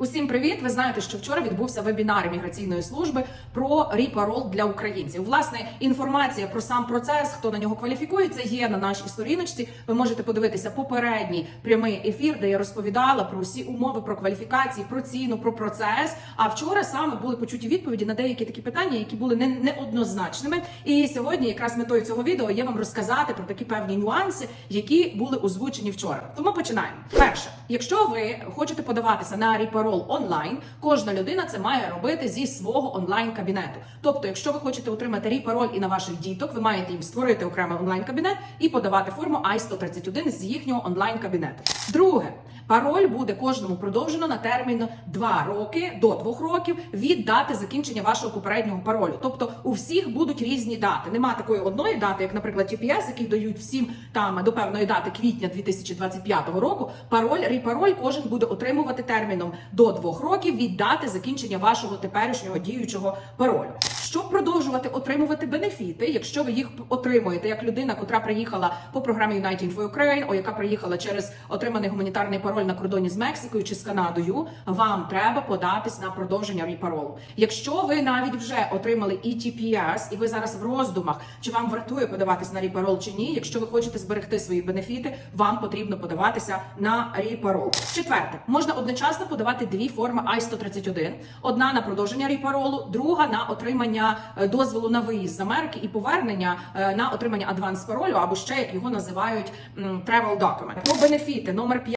Усім привіт! Ви знаєте, що вчора відбувся вебінар імміграційної служби про ріпарол для українців. Власне, інформація про сам процес, хто на нього кваліфікується, є на нашій сторіночці. Ви можете подивитися попередній прямий ефір, де я розповідала про всі умови, про кваліфікації, про ціну, про процес. А вчора саме були почуті відповіді на деякі такі питання, які були не неоднозначними. І сьогодні, якраз метою цього відео, є вам розказати про такі певні нюанси, які були озвучені вчора. Тому починаємо. Перше, якщо ви хочете подаватися на ріпарол онлайн, кожна людина це має робити зі свого онлайн кабінету. Тобто, якщо ви хочете отримати ріпароль і на ваших діток, ви маєте їм створити окремий онлайн кабінет і подавати форму I-131 з їхнього онлайн кабінету. Друге. Пароль буде кожному продовжено на термін 2 роки до 2 років від дати закінчення вашого попереднього паролю. Тобто у всіх будуть різні дати. Нема такої одної дати, як, наприклад, TPS, який дають всім там до певної дати квітня 2025 року. Пароль репароль кожен буде отримувати терміном до 2 років від дати закінчення вашого теперішнього діючого паролю. Щоб продовжувати отримувати бенефіти, якщо ви їх отримуєте як людина, котра приїхала по програмі United for Ukraine, о яка приїхала через отриманий гуманітарний пароль на кордоні з Мексикою чи з Канадою, вам треба податись на продовження репаролу. Якщо ви навіть вже отримали ETPS і ви зараз в роздумах, чи вам вартує подаватись на репарол чи ні, якщо ви хочете зберегти свої бенефіти, вам потрібно подаватися на репарол. Четверте, можна одночасно подавати дві форми I-131. Одна на продовження репаролу, друга на отримання е, дозволу на виїзд з Америки і повернення е, на отримання адванс паролю або ще як його називають travel document. Про бенефіти номер 5.